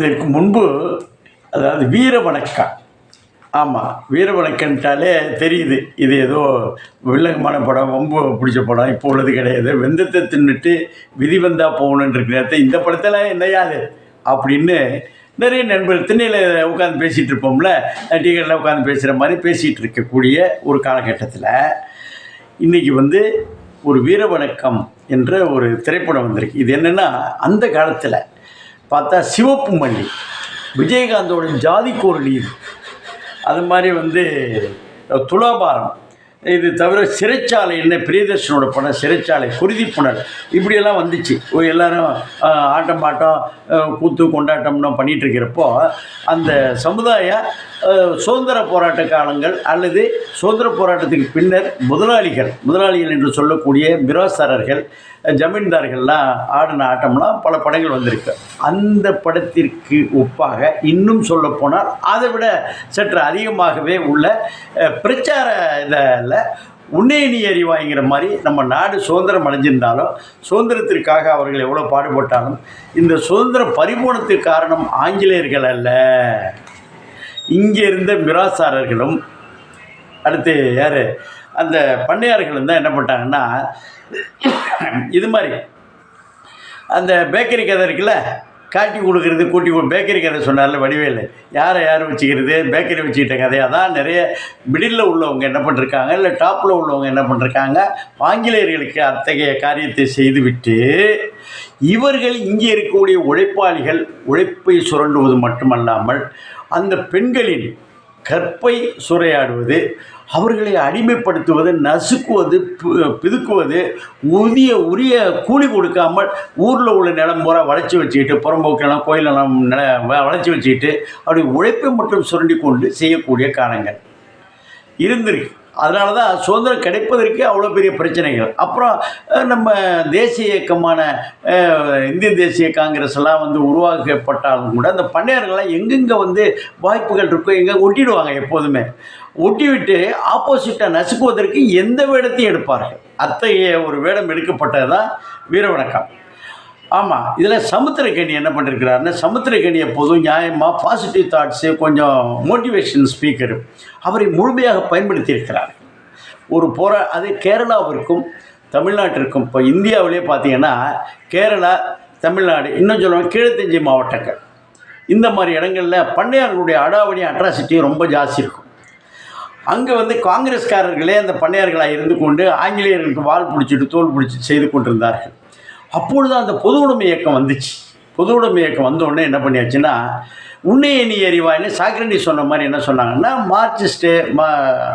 இதற்கு முன்பு அதாவது வீர வணக்கம். ஆமாம் வீரவணக்கன்ட்டாலே தெரியுது. இது ஏதோ வில்லங்கமான படம் ரொம்ப பிடிச்ச படம் இப்போ உள்ளது கிடையாது. வெந்தத்தை தின்னுட்டு விதி வந்தால் போகணுன்னு இருக்கிற இந்த படத்தில் என்னையாது அப்படின்னு நிறைய நண்பர்கள் திண்ணையில் உட்காந்து பேசிகிட்டு இருப்போம்ல டிக்கெட்டில் உட்காந்து பேசுகிற மாதிரி பேசிகிட்டு இருக்கக்கூடிய ஒரு காலகட்டத்தில் இன்றைக்கி வந்து ஒரு வீரவணக்கம் என்ற ஒரு திரைப்படம் வந்திருக்கு. இது என்னென்னா அந்த காலத்தில் பார்த்தா சிவப்பு மல்லி விஜயகாந்தோட ஜாதி கோரலி. அது மாதிரி வந்து துலாபாரம். இது தவிர சிறைச்சாலை என்ன பிரியதர்ஷனோட படம் சிறைச்சாலை குருதி புனல் இப்படியெல்லாம் வந்துச்சு. ஓ, எல்லாரும் ஆட்டம் பாட்டம் கூத்து கொண்டாட்டம்லாம் பண்ணிகிட்ருக்கிறப்போ அந்த சமுதாய சுதந்திர போராட்ட காலங்கள் அல்லது சுதந்திர போராட்டத்துக்கு பின்னர் முதலாளிகள் முதலாளிகள் என்று சொல்லக்கூடிய மிராசாரர்கள் ஜமீன்தார்கள்லாம் ஆடின ஆட்டம்லாம் பல படங்கள் வந்திருக்கு. அந்த படத்திற்கு ஒப்பாக இன்னும் சொல்லப்போனால் அதை விட சற்று அதிகமாகவே உள்ள பிரச்சார இதில் உன்னே நீ மாதிரி நம்ம நாடு சுதந்திரம் அடைஞ்சிருந்தாலும் சுதந்திரத்திற்காக அவர்கள் எவ்வளோ பாடுபட்டாலும் இந்த சுதந்திர பரிபூணத்துக்கு காரணம் ஆங்கிலேயர்கள் அல்ல. இங்கே இருந்த மிராசாரர்களும் அடுத்து யார்? அந்த பண்ணையார்கள் தான் என்ன பண்ணிட்டாங்கன்னா இது மாதிரி அந்த பேக்கரி கதை இருக்குல்ல காட்டி கொடுக்குறது கூட்டி கொடு பேக்கரி கதை சொன்னார்ல வடிவேலு. யாரை யார் வச்சுக்கிறது பேக்கரி வச்சுக்கிட்ட கதையாக தான் நிறைய மிடில் உள்ளவங்க என்ன பண்ணிருக்காங்க இல்லை டாப்பில் உள்ளவங்க என்ன பண்ணிருக்காங்க ஆங்கிலேயர்களுக்கு அத்தகைய காரியத்தை செய்துவிட்டு இவர்கள் இங்கே இருக்கக்கூடிய உழைப்பாளிகள் உழைப்பை சுரண்டுவது மட்டுமல்லாமல் அந்த பெண்களின் கற்பை சூறையாடுவது அவர்களை அடிமைப்படுத்துவது நசுக்குவது பி- பிதுக்குவது உரிய உரிய கூலி கொடுக்காமல் ஊரில் உள்ள நிலம் பூரா வளைச்சி வச்சுக்கிட்டு புறம்போக்கெல்லாம் கோயிலெல்லாம் நில வளைச்சி வச்சுக்கிட்டு அப்படி உழைப்பை மட்டும் சுரண்டி கொண்டு செய்யக்கூடிய காலங்கள். இருந்திருக்கு. அதனால தான் சுதந்திரம் கிடைப்பதற்கே அவ்வளோ பெரிய பிரச்சனைகள். அப்புறம் நம்ம தேசிய இயக்கமான இந்திய தேசிய காங்கிரஸ் எல்லாம் வந்து உருவாக்கப்பட்டாலும் கூட அந்த பண்ணையார்கள்லாம் எங்கெங்கே வந்து வாய்ப்புகள் இருக்கோ எங்கே ஒட்டிடுவாங்க எப்போதுமே. ஒட்டிவிட்டு ஆப்போசிட்டை ஆப்போசிட்டாக நசுக்குவதற்கு எந்த வேடத்தையும் எடுப்பார்கள். அத்தகைய ஒரு வேடம் எடுக்கப்பட்டது தான் வீரவணக்கம். ஆமாம் இதில் சமுத்திரக்கேணி என்ன பண்ணிருக்கிறாருன்னா சமுத்திரக்கேணி எப்போதும் நியாயமாக பாசிட்டிவ் தாட்ஸு கொஞ்சம் மோட்டிவேஷன் ஸ்பீக்கர் அவரை முழுமையாக பயன்படுத்தியிருக்கிறார். ஒரு போரா அது கேரளாவிற்கும் தமிழ்நாட்டிற்கும் இப்போ இந்தியாவிலே பார்த்தீங்கன்னா கேரளா தமிழ்நாடு இன்னும் சொல்லுவாங்க கீழத்தஞ்சி மாவட்டங்கள். இந்த மாதிரி இடங்களில் பண்ணையார்களுடைய அடாவடி அட்ராசிட்டி ரொம்ப ஜாஸ்தி இருக்கும். அங்கே வந்து காங்கிரஸ்காரர்களே அந்த பண்ணையார்களாக இருந்து கொண்டு ஆங்கிலேயர்களுக்கு வால் பிடிச்சிட்டு தோல் பிடிச்சி செய்து கொண்டிருந்தார்கள். அப்பொழுது அந்த பொது உடைமை இயக்கம் வந்துச்சு. பொது உடைமை இயக்கம் வந்தோடனே என்ன பண்ணியாச்சுன்னா உன்னை நீ எரிவாயின்னு சாக்ரட்டி சொன்ன மாதிரி என்ன சொன்னாங்கன்னா மார்க்சிஸ்ட்டு மா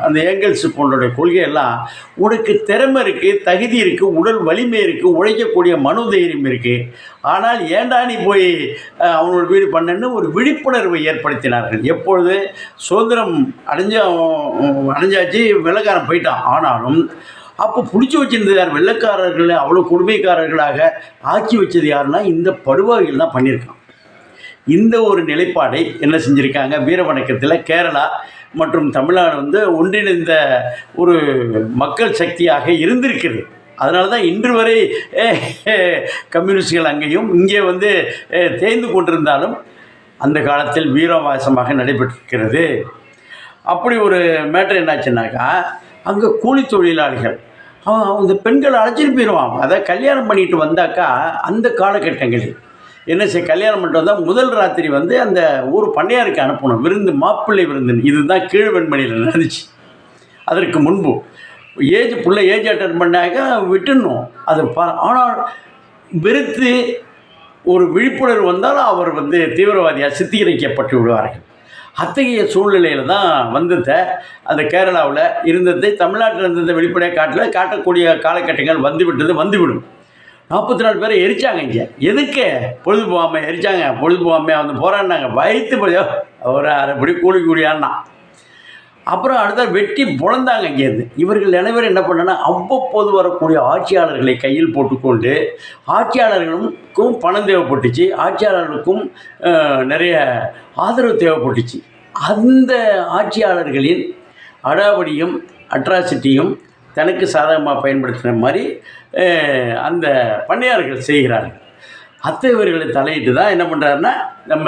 அந்த ஏங்கல்ஸ் போன்றோடைய கொள்கையெல்லாம் உனக்கு திறமை இருக்குது தகுதி இருக்குது உடல் வலிமை இருக்குது உழைக்கக்கூடிய மனோதைரியம் இருக்குது ஆனால் ஏன்டா நீ போய் அவனோட வீடு பண்ணன்னு ஒரு விழிப்புணர்வை ஏற்படுத்தினார்கள். எப்பொழுது சுதந்திரம் அடைஞ்ச அடைஞ்சாச்சு வெள்ளக்காரன் போயிட்டான். ஆனாலும் அப்போ பிடிச்சி வச்சிருந்தது யார்? வெள்ளக்காரர்களை அவ்வளோ கொடுமைக்காரர்களாக ஆக்கி வச்சது யாருன்னா இந்த படுவாய்கள் தான் பண்ணியிருக்கான். இந்த ஒரு நிலைப்பாடை என்ன செஞ்சுருக்காங்க? வீரவணக்கத்தில் கேரளா மற்றும் தமிழ்நாடு வந்து ஒன்றிணைந்த ஒரு மக்கள் சக்தியாக இருந்திருக்கிறது அதனால தான் இன்று வரை கம்யூனிஸ்டுகள் அங்கேயும் இங்கே வந்து தேய்ந்து கொண்டிருந்தாலும் அந்த காலத்தில் வீரவாசமாக நடைபெற்றிருக்கிறது. அப்படி ஒரு மேட்டர் என்னாச்சுன்னாக்கா அங்கே கூலி தொழிலாளிகள். அவன் அந்த பெண்களை அழைச்சிட்டு போயிடுவான் அதை கல்யாணம் பண்ணிட்டு வந்தாக்கா அந்த காலகட்டங்களில். என்ன செய்ய கல்யாணம் பண்ணிட்டு வந்தால் முதல் ராத்திரி வந்து அந்த ஊர் பண்ணையாருக்கு அனுப்பணும். விருந்து மாப்பிள்ளை விருந்துன்னு. இதுதான் கீழ்வெண்மணியில் நடந்துச்சு. அதற்கு முன்பு. ஏஜ் பிள்ளை ஏஜ் அட்டன் பண்ணாக்க விட்டுடணும். அது ப ஆனால் வெறுத்து ஒரு விழிப்புணர்வு வந்தால் அவர் வந்து தீவிரவாதியாக சித்தீகரிக்கப்பட்டு விடுவார்கள். அத்தகைய சூழ்நிலையில் தான் வந்தத. அந்த கேரளாவில் இருந்ததை தமிழ்நாட்டில் இருந்ததை வெளிப்படையாக காட்டில். காட்டக்கூடிய காலகட்டங்கள் வந்துவிட்டது வந்துவிடும். நாற்பத்தி நாலு பேரை எரிச்சாங்க இங்கே. எதுக்கு? பொழுது போகாமல் எரிச்சாங்க. பொழுது போகாமல் வந்து போராடினாங்க. வயிற்று போய் ஒரு அரைப்படி கூலி கூடியான்னா அப்புறம் அடுத்த வெட்டி புலந்தாங்க இங்கேருந்து. இவர்கள் அனைவரும் என்ன பண்ணனா அவ்வப்போது வரக்கூடிய ஆட்சியாளர்களை கையில் போட்டுக்கொண்டு ஆட்சியாளர்களுக்கும் பணம் தேவைப்பட்டுச்சு. ஆட்சியாளர்களுக்கும் நிறைய ஆதரவு தேவைப்பட்டுச்சு. அந்த ஆட்சியாளர்களின் அடாவடியும் அட்ராசிட்டியும் தனக்கு சாதகமாக பயன்படுத்துகிற மாதிரி அந்த பண்ணையார்கள் செய்கிறார்கள். அத்தை இவர்களை தலையிட்டு தான் என்ன பண்ணுறாருன்னா நம்ம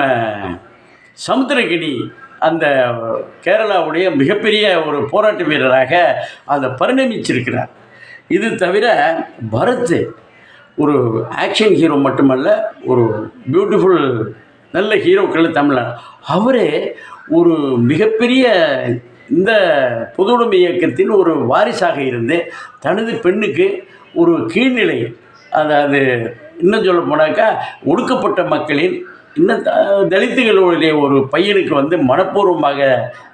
சமுத்திரகிரி அந்த கேரளாவுடைய மிகப்பெரிய ஒரு போராட்ட வீரராக அதை பரிணமிச்சிருக்கிறார். இது தவிர பரத் ஒரு ஆக்ஷன் ஹீரோ மட்டுமல்ல ஒரு பியூட்டிஃபுல் நல்ல ஹீரோக்கள் தமிழர். அவரே ஒரு மிகப்பெரிய இந்த பொதுவுடைமை இயக்கத்தின் ஒரு வாரிசாக இருந்து தனது பெண்ணுக்கு ஒரு கீழ்நிலை அதாவது இன்னும் சொல்ல போனாக்கா ஒடுக்கப்பட்ட மக்களின் இன்னும் த- தலித்துகளுடைய ஒரு பையனுக்கு வந்து மனப்பூர்வமாக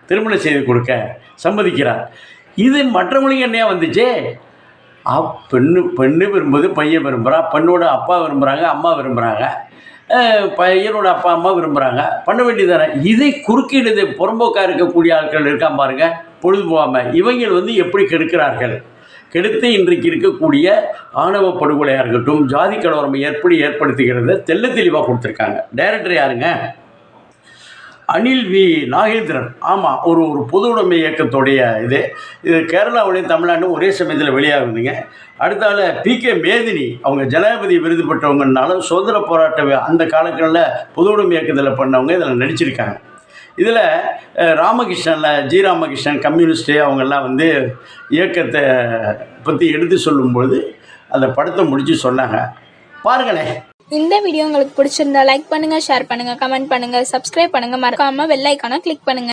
திருமணம் செய்து கொடுக்க சம்மதிக்கிறார். இது மற்றவங்களுக்கு என்ன வந்துச்சே? பெண்ணு பெண்ணு விரும்புது பையன் விரும்புகிறான் பெண்ணோட அப்பா விரும்புகிறாங்க அம்மா விரும்புகிறாங்க பையனோட அப்பா அம்மா விரும்புகிறாங்க பண்ண வேண்டியதானே இதை குறுக்கிடுது புறம்போக்காக இருக்கக்கூடிய ஆட்கள் இருக்கான் பாருங்க பொழுது போகாமல் இவங்கள் வந்து எப்படி கெடுக்கிறார்கள்? கெடுத்து இன்றைக்கு இருக்கக்கூடிய ஆணவ படுகொலையாக இருக்கட்டும் ஜாதி கலவரம் எப்படி ஏற்படுத்துகிறத தெள்ள தெளிவாக கொடுத்துருக்காங்க. டைரக்டர் யாருங்க? அனில் வி. நாகேந்திரன். ஆமாம் ஒரு ஒரு பொது உடைமை இயக்கத்துடைய இது. இது கேரளாவுடையும் தமிழ்நாடும் ஒரே சமயத்தில் வெளியாகுதுங்க. அடுத்தால பி. கே. மேதினி. அவங்க ஜனாதிபதி விருது பெற்றவங்கனாலும் சுதந்திர போராட்ட அந்த காலங்களில் பொது உடைமை இயக்கத்தில் பண்ணவங்க இதில் நடிச்சிருக்காங்க. இதில் ராமகிருஷ்ணனில் ஜி. ராமகிருஷ்ணன் கம்யூனிஸ்ட்டு அவங்கெல்லாம் வந்து இயக்கத்தை பற்றி எடுத்து சொல்லும்பொழுது அந்த படத்தை முடித்து சொன்னாங்க. பாருங்களேன். இந்த வீடியோ உங்களுக்கு பிடிச்சிருந்தா லைக் பண்ணுங்கள் ஷேர் பண்ணுங்கள் கமெண்ட் பண்ணுங்கள் சப்ஸ்கிரைப் பண்ணுங்கள் மறக்காமல் வெள்ளைக்கான கிளிக் பண்ணுங்கள்